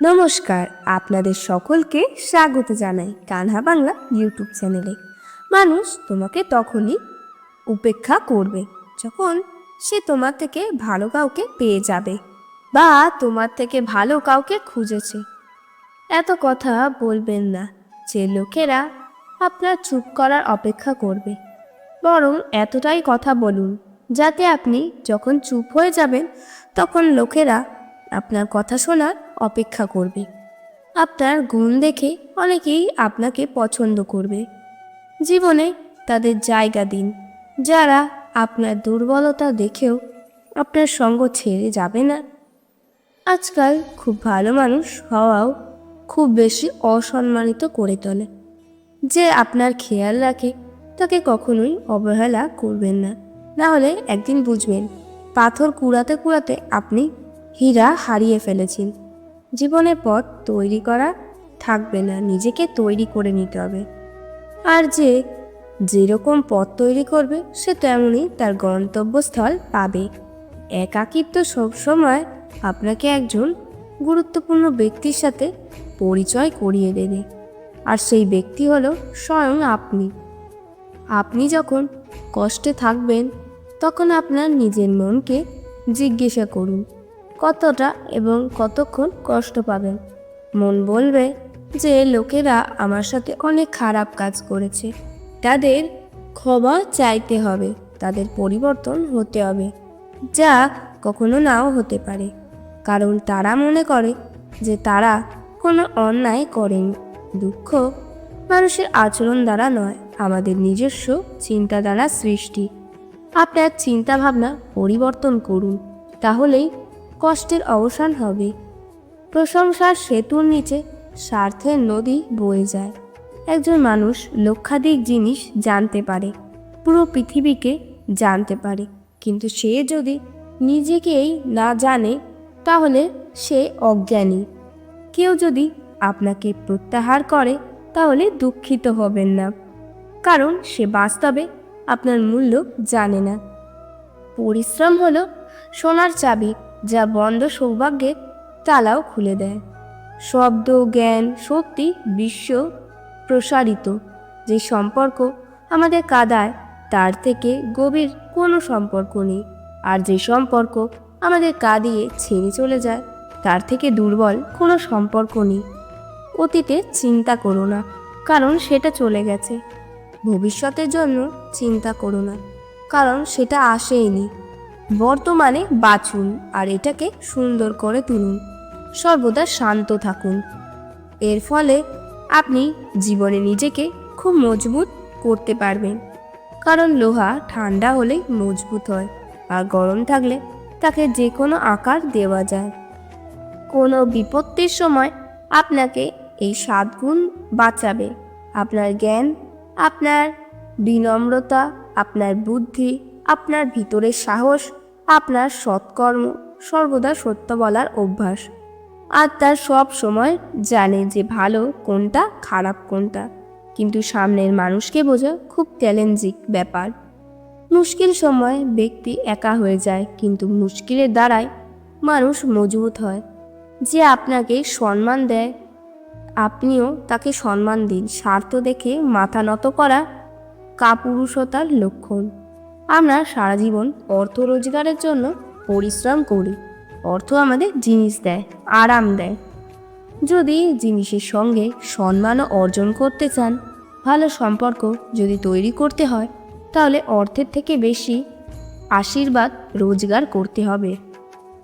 নমস্কার, আপনাদের সকলকে স্বাগত জানাই কানহা বাংলা ইউটিউব চ্যানেলে। মানুষ তোমাকে তখনই উপেক্ষা করবে যখন সে তোমার থেকে ভালো কাউকে পেয়ে যাবে বা তোমার থেকে ভালো কাউকে খুঁজেছে। এত কথা বলবেন না যে লোকেরা আপনার চুপ করার অপেক্ষা করবে। বরং এতটাই কথা বলুন, যাতে আপনি যখন চুপ হয়ে যাবেন, তখন লোকেরা আপনার কথা শোনার অপেক্ষা করবে। আপনার গুণ দেখে অনেকেই আপনাকে পছন্দ করবে। জীবনে তাদের জায়গা দিন। যারা আপনার দুর্বলতা দেখেও আপনার সঙ্গ ছেড়ে যাবে না। আজকাল খুব ভালো মানুষ হওয়াও খুব বেশি অসম্মানিত করে তোলে। যে আপনার খেয়াল রাখে, তাকে কখনোই অবহেলা করবেন না। না হলে একদিন বুঝবেন, পাথর কুড়াতে কুড়াতে আপনি হীরা হারিয়ে ফেলেছেন। জীবনের পথ তৈরি করা থাকবে না, নিজেকে তৈরি করে নিতে হবে। আর যে যেরকম পথ তৈরি করবে, সে তেমনই তার গন্তব্যস্থল পাবে। একাকিত্ব সবসময় আপনাকে একজন গুরুত্বপূর্ণ ব্যক্তির সাথে পরিচয় করিয়ে দেবে। আর সেই ব্যক্তি হলো স্বয়ং আপনি। আপনি যখন কষ্টে থাকবেন, তখন আপনার নিজের মনকে জিজ্ঞাসা করুন। কতটা এবং কতক্ষণ কষ্ট পাবেন মন বলবে যে লোকেরা আমার সাথে অনেক খারাপ কাজ করেছে। তাদের ক্ষমা চাইতে হবে, তাদের পরিবর্তন হতে হবে, যা কখনো নাও হতে পারে। কারণ তারা মনে করে যে তারা কোনো অন্যায় করেনি। দুঃখ মানুষের আচরণ দ্বারা নয়, আমাদের নিজস্ব চিন্তা দ্বারা সৃষ্টি। আপনার চিন্তা ভাবনা পরিবর্তন করুন, তাহলেই কষ্টের অবসান হবে। প্রশংসার সেতুর নিচে স্বার্থের নদী বয়ে যায়। একজন মানুষ লক্ষাধিক জিনিস জানতে পারে, পুরো পৃথিবীকে জানতে পারে। কিন্তু সে যদি নিজেকেই না জানে, তাহলে সে অজ্ঞানী। কেউ যদি আপনাকে প্রত্যাহার করে, তাহলে দুঃখিত হবেন না। কারণ সে বাস্তবে আপনার মূল্য জানে না। পরিশ্রম হলো সোনার চাবি। যা বন্ধ সৌভাগ্যের তালাও খুলে দেয়। শব্দ, জ্ঞান, শক্তি, বিশ্ব প্রসারিত। যে সম্পর্ক আমাদের কাদায়, তার থেকে গভীর কোনো সম্পর্ক নেই। আর যে সম্পর্ক আমাদের কাঁদিয়ে ছেড়ে চলে যায়, তার থেকে দুর্বল কোনো সম্পর্ক নেই। অতীতে চিন্তা করো না, কারণ সেটা চলে গেছে। ভবিষ্যতের জন্য চিন্তা করো না, কারণ সেটা আসেইনি বর্তমানে বাঁচুন আর এটাকে সুন্দর করে তুলুন। সর্বদা শান্ত থাকুন। এর ফলে আপনি জীবনে নিজেকে খুব মজবুত করতে পারবেন। কারণ লোহা ঠান্ডা হলেই মজবুত হয় আর গরম থাকলে তাকে যে কোনো আকার দেওয়া যায়। কোনো বিপত্তির সময় আপনাকে এই সাত গুণ বাঁচাবে। আপনার জ্ঞান, আপনার বিনম্রতা, আপনার বুদ্ধি আপনার ভিতরের সাহস, আপনার সৎকর্ম, সর্বদা সত্য বলার অভ্যাস। আর তার সব সময় জানে যে ভালো কোনটা, খারাপ কোনটা। কিন্তু সামনের মানুষকে বোঝা খুব চ্যালেঞ্জিং ব্যাপার। মুশকিল সময় ব্যক্তি একা হয়ে যায়, কিন্তু মুশকিলের দ্বারাই মানুষ মজবুত হয়। যে আপনাকে সম্মান দেয়, আপনিও তাকে সম্মান দিন। স্বার্থ দেখে মাথা নত করা কাপুরুষতার লক্ষণ। আমরা সারা জীবন অর্থ রোজগারের জন্য পরিশ্রম করি। অর্থ আমাদের জিনিস দেয়, আরাম দেয়। যদি জিনিসের সঙ্গে সম্মানও অর্জন করতে চান, ভালো সম্পর্ক যদি তৈরি করতে হয়, তাহলে অর্থের থেকে বেশি আশীর্বাদ রোজগার করতে হবে।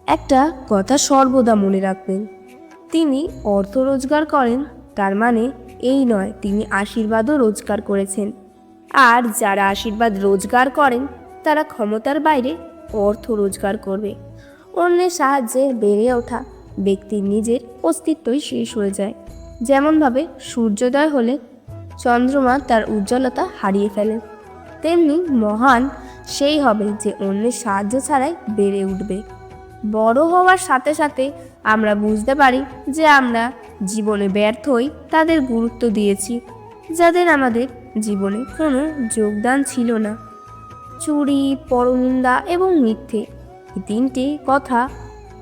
একটা কথা সর্বদা মনে রাখবেন, তিনি অর্থ রোজগার করেন, তার মানে এই নয়, তিনি আশীর্বাদও রোজগার করেছেন। আর যারা আশীর্বাদ রোজগার করেন, তারা ক্ষমতার বাইরে অর্থ রোজগার করবে। অন্যের সাহায্যে বেড়ে ওঠা ব্যক্তির নিজের অস্তিত্বই শেষ হয়ে যায়। যেমনভাবে সূর্যোদয় হলে চন্দ্রমা তার উজ্জ্বলতা হারিয়ে ফেলে, তেমনি মহান সেই হবে যে অন্যের সাহায্য ছাড়াই বেড়ে উঠবে। বড় হওয়ার সাথে সাথে আমরা বুঝতে পারি যে আমরা জীবনে ব্যর্থ হই তাদের গুরুত্ব দিয়েছি, যাদের আমাদের জীবনে কোনো যোগদান ছিল না। চুরি, পরনিন্দা এবং মিথ্যে এই তিনটি কথা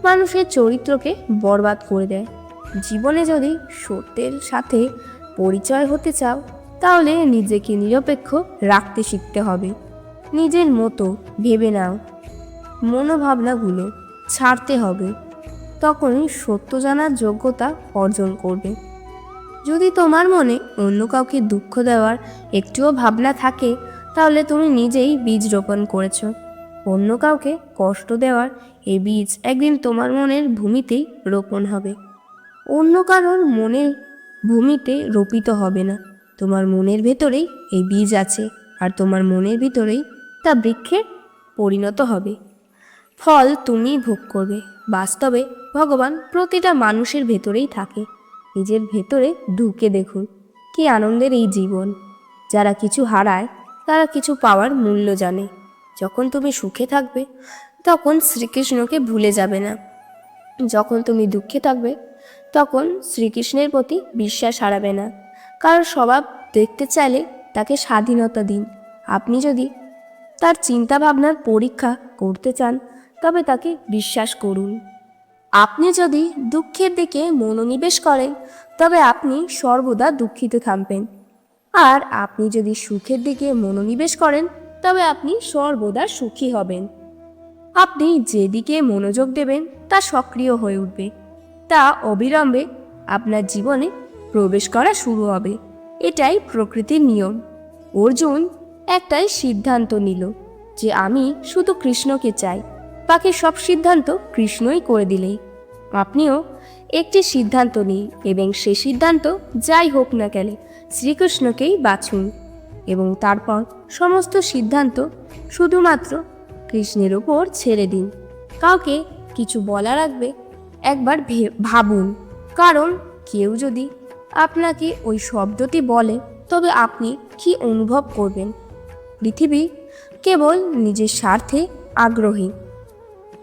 মানুষের চরিত্রকে বরবাদ করে দেয়। জীবনে যদি সত্যের সাথে পরিচয় হতে চাও, তাহলে নিজেকে নিরপেক্ষ রাখতে শিখতে হবে। নিজের মতো ভেবে নাও। মনোভাবনাগুলো ছাড়তে হবে। তখনই সত্য জানার যোগ্যতা অর্জন করবে। যদি তোমার মনে অন্য কাউকে দুঃখ দেওয়ার একটুও ভাবনা থাকে, তাহলে তুমি নিজেই বীজ রোপণ করেছ। অন্য কাউকে কষ্ট দেওয়ার এই বীজ একদিন তোমার মনের ভূমিতেই রোপণ হবে। অন্য কারোর মনের ভূমিতে রোপিত হবে না। তোমার মনের ভেতরেই এই বীজ আছে, আর তোমার মনের ভিতরেই তা বৃক্ষে পরিণত হবে। ফল তুমিই ভোগ করবে। বাস্তবে ভগবান প্রতিটা মানুষের ভেতরেই থাকে। নিজের ভেতরে ঢুকে দেখুন। কি আনন্দের এই জীবন। যারা কিছু হারায়, তারা কিছু পাওয়ার মূল্য জানে। যখন তুমি সুখে থাকবে, তখন শ্রীকৃষ্ণকে ভুলে যাবে না। যখন তুমি দুঃখে থাকবে, তখন শ্রীকৃষ্ণের প্রতি বিশ্বাস হারাবে না। কারণ স্বভাব দেখতে চাইলে তাকে স্বাধীনতা দিন। আপনি যদি তার চিন্তাভাবনার পরীক্ষা করতে চান, তবে তাকে বিশ্বাস করুন। আপনি যদি দুঃখের দিকে মনোনিবেশ করেন, তবে আপনি সর্বদা দুঃখিত থাকবেন আর আপনি যদি সুখের দিকে মনোনিবেশ করেন, তবে আপনি সর্বদা সুখী হবেন। আপনি যেদিকে মনোযোগ দেবেন, তা সক্রিয় হয়ে উঠবে। তা অবিলম্বে আপনার জীবনে প্রবেশ করা শুরু হবে। এটাই প্রকৃতির নিয়ম। অর্জুন একটাই সিদ্ধান্ত নিল যে আমি শুধু কৃষ্ণকে চাই। বাকি সব সিদ্ধান্ত কৃষ্ণই করে দিলেই। আপনিও একটি সিদ্ধান্ত নিন এবং সে সিদ্ধান্ত যাই হোক না কেন শ্রীকৃষ্ণকেই বাছুন এবং তারপর সমস্ত সিদ্ধান্ত শুধুমাত্র কৃষ্ণের ওপর ছেড়ে দিন। কাউকে কিছু বলার আগে একবার ভাবুন। কারণ কেউ যদি আপনাকে ওই শব্দটি বলে, তবে আপনি কি অনুভব করবেন? পৃথিবী কেবল নিজের স্বার্থে আগ্রহী।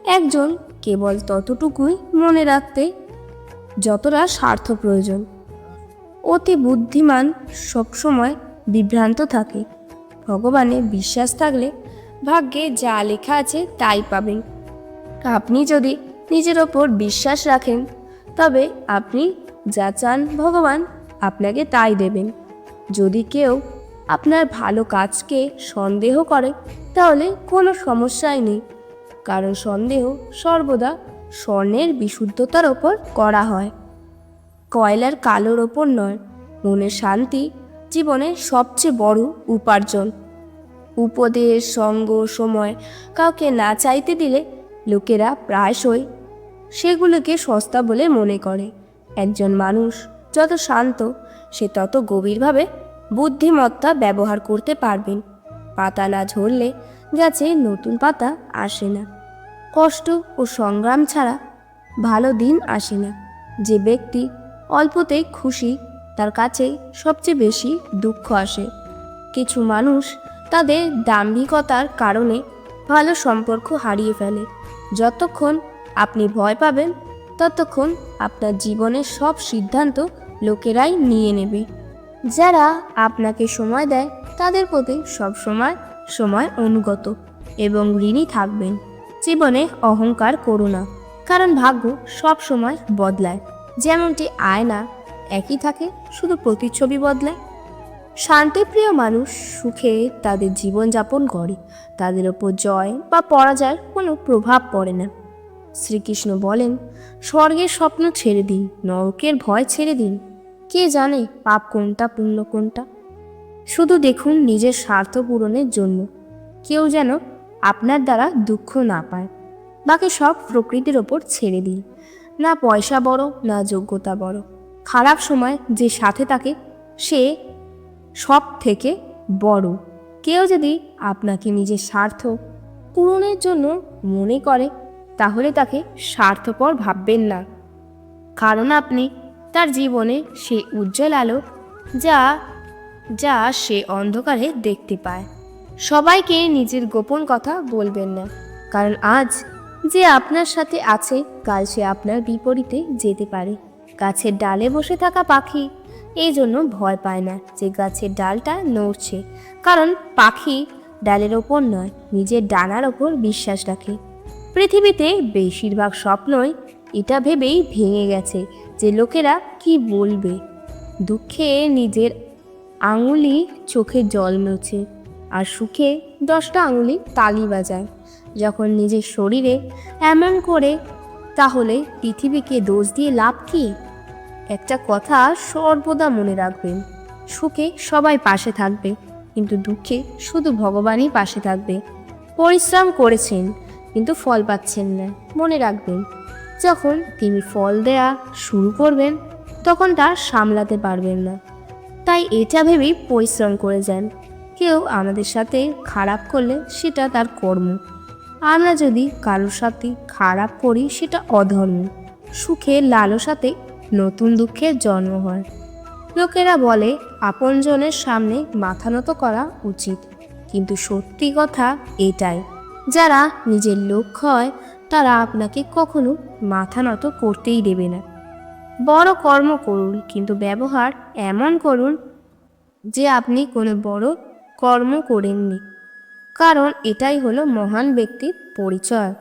একজন কেবল ততটুকুই মনে রাখতে যতটা স্বার্থ প্রয়োজন। অতি বুদ্ধিমান সবসময় বিভ্রান্ত থাকে। ভগবানে বিশ্বাস থাকলে ভাগ্যে যা লেখা আছে তাই পাবেন। আপনি যদি নিজের ওপর বিশ্বাস রাখেন, তবে আপনি যা চান ভগবান আপনাকে তাই দেবেন। যদি কেউ আপনার ভালো কাজকে সন্দেহ করে, তাহলে কোনো সমস্যাই নেই। কারণ সন্দেহ সর্বদা স্বর্ণের বিশুদ্ধতার ওপর করা হয়। কয়লার কালোর ওপর নয়, মনের শান্তি জীবনের সবচেয়ে বড় উপার্জন। উপদেশ, সঙ্গ, সময় কাউকে না চাইতে দিলে লোকেরা প্রায়শই সেগুলোকে সস্তা বলে মনে করে। একজন মানুষ যত শান্ত, সে তত গভীরভাবে বুদ্ধিমত্তা ব্যবহার করতে পারবেন। পাতা না ঝরলে গাছে নতুন পাতা আসে না। কষ্ট ও সংগ্রাম ছাড়া ভালো দিন আসে না। যে ব্যক্তি অল্পতেই খুশি, তার কাছে সবচেয়ে বেশি দুঃখ আসে। কিছু মানুষ তাদের দাম্ভিকতার কারণে ভালো সম্পর্ক হারিয়ে ফেলে। যতক্ষণ আপনি ভয় পাবেন, ততক্ষণ আপনার জীবনের সব সিদ্ধান্ত লোকেরাই নিয়ে নেবে। যারা আপনাকে সময় দেয়, তাদের প্রতি সবসময় সময় অনুগত এবং ঋণী থাকবেন। জীবনে অহংকার করো না, কারণ ভাগ্য সব সময় বদলায়। যেমনটি আয়না একই থাকে, শুধু প্রতিচ্ছবি বদলায়। শান্তিপ্রিয় মানুষ সুখে তাদের জীবনযাপন করে। তাদের ওপর জয় বা পরাজয়ের কোনো প্রভাব পড়ে না। শ্রীকৃষ্ণ বলেন, স্বর্গের স্বপ্ন ছেড়ে দিন, নরকের ভয় ছেড়ে দিন। কে জানে পাপ কোনটা, পুণ্য কোনটা? শুধু দেখুন নিজের স্বার্থ পূরণের জন্য। কেউ যেন আপনার দ্বারা দুঃখ না পায়। বাকি সব প্রকৃতির ওপর ছেড়ে দিন। না পয়সা বড়, না যোগ্যতা বড়। খারাপ সময় যে সাথে থাকে, সে সব থেকে বড়। কেউ যদি আপনাকে নিজের স্বার্থ পূরণের জন্য মনে করে, তাহলে তাকে স্বার্থপর ভাববেন না। কারণ আপনি তার জীবনে সে উজ্জ্বল আলো যা যা সে অন্ধকারে দেখতে পায়। সবাইকে নিজের গোপন কথা বলবেন না। কারণ আজ যে আপনার সাথে আছে, কাল সে আপনার বিপরীতে যেতে পারে। গাছের ডালে বসে থাকা পাখি এই জন্য ভয় পায় না যে গাছের ডালটা নড়ছে। কারণ পাখি ডালের ওপর নয়, নিজের ডানার ওপর বিশ্বাস রাখে। পৃথিবীতে বেশিরভাগ স্বপ্নই এটা ভেবেই ভেঙে গেছে যে লোকেরা কি বলবে। দুঃখে নিজের আঙুলি চোখে জল মোছে আর সুখে দশটা আঙুলি তালি বাজায়। যখন নিজের শরীরে এমন করে, তাহলে পৃথিবীকে দোষ দিয়ে লাভ কি? একটা কথা সর্বদা মনে রাখবেন, সুখে সবাই পাশে থাকবে, কিন্তু দুঃখে শুধু ভগবানই পাশে থাকবে। পরিশ্রম করেছেন, কিন্তু ফল পাচ্ছেন না, মনে রাখবেন। যখন তিনি ফল দেয়া শুরু করবেন, তখন তা সামলাতে পারবেন না। তাই এটা ভেবেই পরিশ্রম করে যান। কেউ আমাদের সাথে খারাপ করলে সেটা তার কর্ম। আমরা যদি কারোর সাথে খারাপ করি, সেটা অধর্ম। সুখের লালসাতে নতুন দুঃখের জন্ম হয়। লোকেরা বলে, আপনজনের সামনে মাথা নত করা উচিত। কিন্তু সত্যি কথা এটাই, যারা নিজের লক্ষ্য হয়, তারা আপনাকে কখনো মাথা নত করতেই দেবে না। বড় কর্ম করুন, কিন্তু ব্যবহার এমন করুন যে আপনি কোনো বড় কর্ম করেননি। কারণ এটাই হলো মহান ব্যক্তির পরিচয়।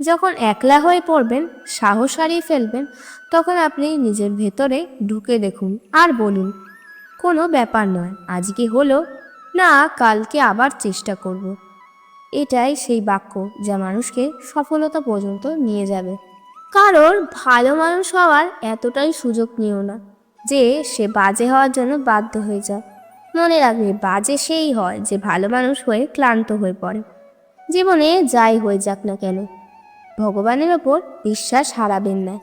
যখন একলা হয়ে পড়বেন, সাহস হারিয়ে ফেলবেন, তখন আপনি নিজের ভেতরে ঢুকে দেখুন আর বলুন, কোনো ব্যাপার নয়, আজকে হলো, না কালকে আবার চেষ্টা করব। এটাই সেই বাক্য যা মানুষকে সফলতা পর্যন্ত নিয়ে যাবে। কারোর ভালো মানুষ হওয়ার এতটাই সুযোগ নিও না। যে সে বাজে হওয়ার জন্য বাধ্য হয়ে যায়। মনে রাখবে বাজে সেই হয় যে ভালো মানুষ হয়ে ক্লান্ত হয়ে পড়ে। জীবনে যাই হয়ে যাক না কেন, ভগবানের ওপর বিশ্বাস হারাবেন না।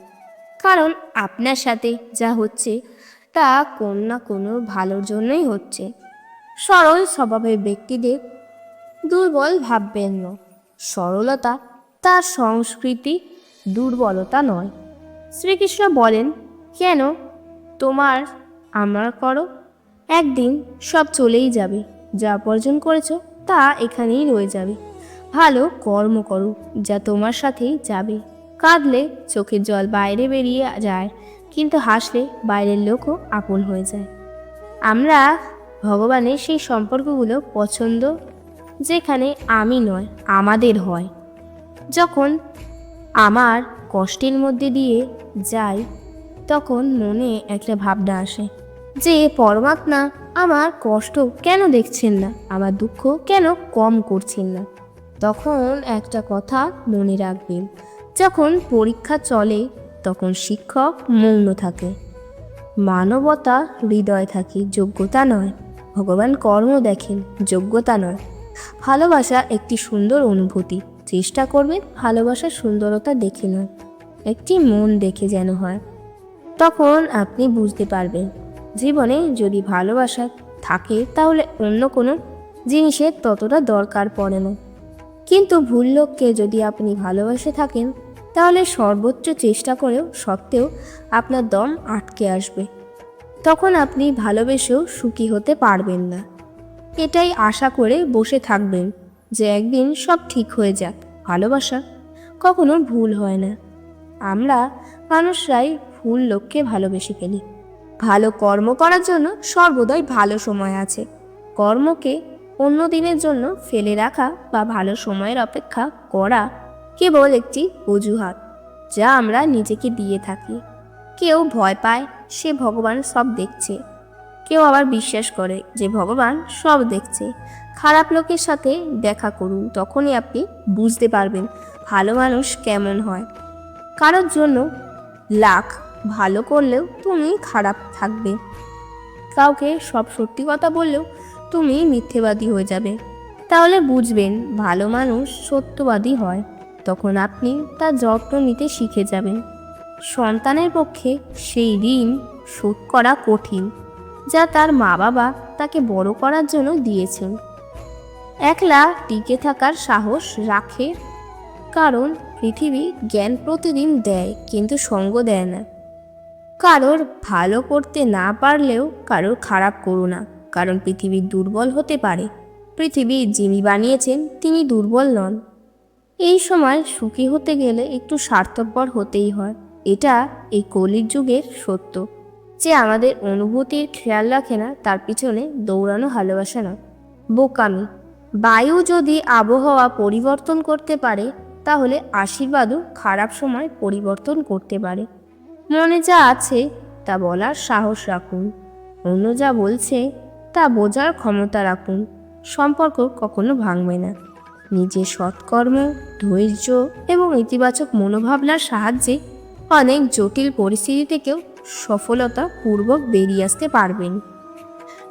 কারণ আপনার সাথে যা হচ্ছে তা কোন না কোনো ভালোর জন্যই হচ্ছে। সরল স্বভাবের ব্যক্তিদের দুর্বল ভাববেন না। সরলতা তার সংস্কৃতি দুর্বলতা নয়। শ্রীকৃষ্ণ বলেন, কেন তোমার আমার করো। একদিন সব চলেই যাবে। যা অর্জন করেছ তা এখানেই রয়ে যাবে। ভালো কর্ম করো, যা তোমার সাথেই যাবে। কাঁদলে চোখের জল বাইরে বেরিয়ে যায়, কিন্তু হাসলে বাইরের লোকও আপন হয়ে যায়। আমরা ভগবানের সেই সম্পর্কগুলো পছন্দ, যেখানে আমি নয়, আমাদের হয়। যখন আমার কষ্টের মধ্যে দিয়ে যাই তখন মনে একটা ভাবনা আসে যে পরমাত্মা আমার কষ্ট কেন দেখছেন না? আমার দুঃখ কেন কম করছেন না? তখন একটা কথা মনে রাখবেন, যখন পরীক্ষা চলে, তখন শিক্ষক মৌন থাকে। মানবতা হৃদয় থাকে, যোগ্যতা নয়। ভগবান কর্ম দেখেন, যোগ্যতা নয়। ভালোবাসা একটি সুন্দর অনুভূতি, চেষ্টা করবেন ভালোবাসার সুন্দরতা দেখে নয়। একটি মন দেখে যেন হয়। তখন আপনি বুঝতে পারবেন, জীবনে যদি ভালোবাসা থাকে তাহলে অন্য কোনো জিনিসের ততটা দরকার পড়ে না। কিন্তু ভুল লোককে যদি আপনি ভালোবাসে থাকেন, তাহলে সর্বোচ্চ চেষ্টা করেও সত্ত্বেও আপনার দম আটকে আসবে। তখন আপনি ভালোবেসেও সুখী হতে পারবেন না। এটাই আশা করে বসে থাকবেন যে একদিন সব ঠিক হয়ে যাক। ভালোবাসা কখনো ভুল হয় না। আমরা মানুষরাই ভুল লোককে ভালোবেসে ফেলি। ভালো কর্ম করার জন্য সর্বদাই ভালো সময় আছে। কর্মকে অন্য দিনের জন্য ফেলে রাখা বা ভালো সময়ের অপেক্ষা করা কেবল একটি অজুহাত, যা আমরা নিজেকে দিয়ে থাকি। কেউ ভয় পায়, সে ভগবান সব দেখছে। কেউ আবার বিশ্বাস করে যে ভগবান সব দেখছে। খারাপ লোকের সাথে দেখা করুন, তখনই আপনি বুঝতে পারবেন ভালো মানুষ কেমন হয়। কারোর জন্য লাখ ভালো করলেও তুমি খারাপ থাকবে। কাউকে সব সত্যি কথা বললেও তুমি মিথ্যেবাদী হয়ে যাবে। তাহলে বুঝবেন, ভালো মানুষ সত্যবাদী হয়। তখন আপনি তার যত্ন নিতে শিখে যাবেন। সন্তানের পক্ষে সেই ঋণ শোধ করা কঠিন, যা তার মা বাবা তাকে বড় করার জন্য দিয়েছেন। একলা টিকে থাকার সাহস রাখে, কারণ পৃথিবী জ্ঞান প্রতিদিন দেয়, কিন্তু সঙ্গ দেয় না। কারোর ভালো করতে না পারলেও কারোর খারাপ করো না, কারণ পৃথিবী দুর্বল হতে পারে। পৃথিবী যিনি বানিয়েছেন, তিনি দুর্বল নন। এই সময় সুখী হতে গেলে একটু স্বার্থপর হতেই হয়। এটা এই কলির যুগের সত্য। যে আমাদের অনুভূতির খেয়াল রাখে না, তার পিছনে দৌড়ানো ভালোবাসা না বোকামি। বায়ু যদি আবহাওয়া পরিবর্তন করতে পারে, তাহলে আশীর্বাদও খারাপ সময় পরিবর্তন করতে পারে। মনে যা আছে তা বলার সাহস রাখুন। অন্য যা বলছে তা বোঝার ক্ষমতা রাখুন। সম্পর্ক কখনো ভাঙবে না। নিজের সৎকর্ম, ধৈর্য এবং ইতিবাচক মনোভাবনার সাহায্যে অনেক জটিল পরিস্থিতি থেকেও সফলতা পূর্বক বেরিয়ে আসতে পারবেন।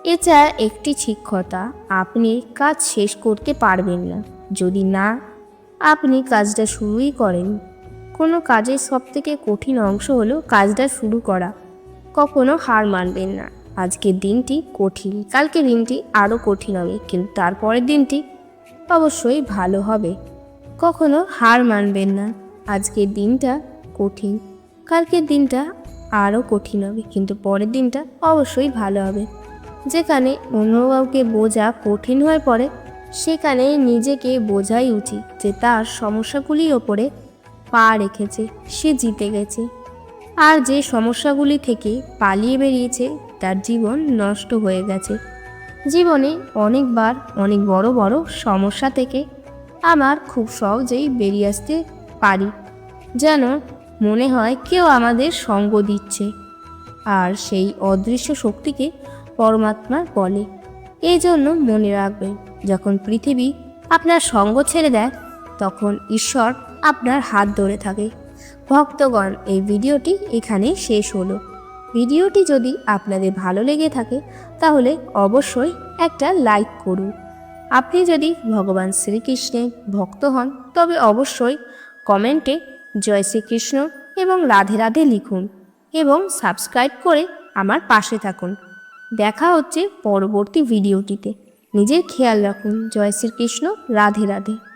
এছাড়া একটি কথা, আপনি কাজ শেষ করতে পারবেন না। যদি না, আপনি কাজটা শুরুই করেন। কোনো কাজের সব থেকে কঠিন অংশ হলো কাজটা শুরু করা। কখনো হার মানবেন না। আজকের দিনটি কঠিন। কালকে দিনটি আরও কঠিন হবে, কিন্তু তারপরের দিনটি অবশ্যই ভালো হবে। কখনো হার মানবেন না। আজকের দিনটা কঠিন। কালকের দিনটা আরও কঠিন হবে, কিন্তু পরের দিনটা অবশ্যই ভালো হবে। যেখানে অন্য কাউকে বোঝা কঠিন হয়ে পড়ে, সেখানে নিজেকে বোঝাই উচিত যে তার সমস্যাগুলির ওপরে পা রেখেছে, সে জিতে গেছে। আর যে সমস্যাগুলি থেকে পালিয়ে বেরিয়েছে, তার জীবন নষ্ট হয়ে গেছে। জীবনে অনেকবার অনেক বড় বড় সমস্যা থেকে আমার খুব সহজেই বেরিয়ে আসতে পারি, যেন মনে হয় কেউ আমাদের সঙ্গ দিচ্ছে। আর সেই অদৃশ্য শক্তিকে পরমাত্মা বলে। এই জন্য মনে রাখবেন, যখন পৃথিবী আপনার সঙ্গ ছেড়ে দেয়, তখন ঈশ্বর আপনার হাত ধরে থাকে। ভক্তগণ, এই ভিডিওটি এখানে শেষ হলো। ভিডিওটি যদি আপনাদের ভালো লেগে থাকে, তাহলে অবশ্যই একটা লাইক করুন। আপনি যদি ভগবান শ্রীকৃষ্ণের ভক্ত হন, তবে অবশ্যই কমেন্টে জয় শ্রীকৃষ্ণ এবং রাধে রাধে লিখুন এবং সাবস্ক্রাইব করে আমার পাশে থাকুন। দেখা হচ্ছে পরবর্তী ভিডিওটিতে। নিজের খেয়াল রাখুন। জয় শ্রীকৃষ্ণ, রাধে রাধে।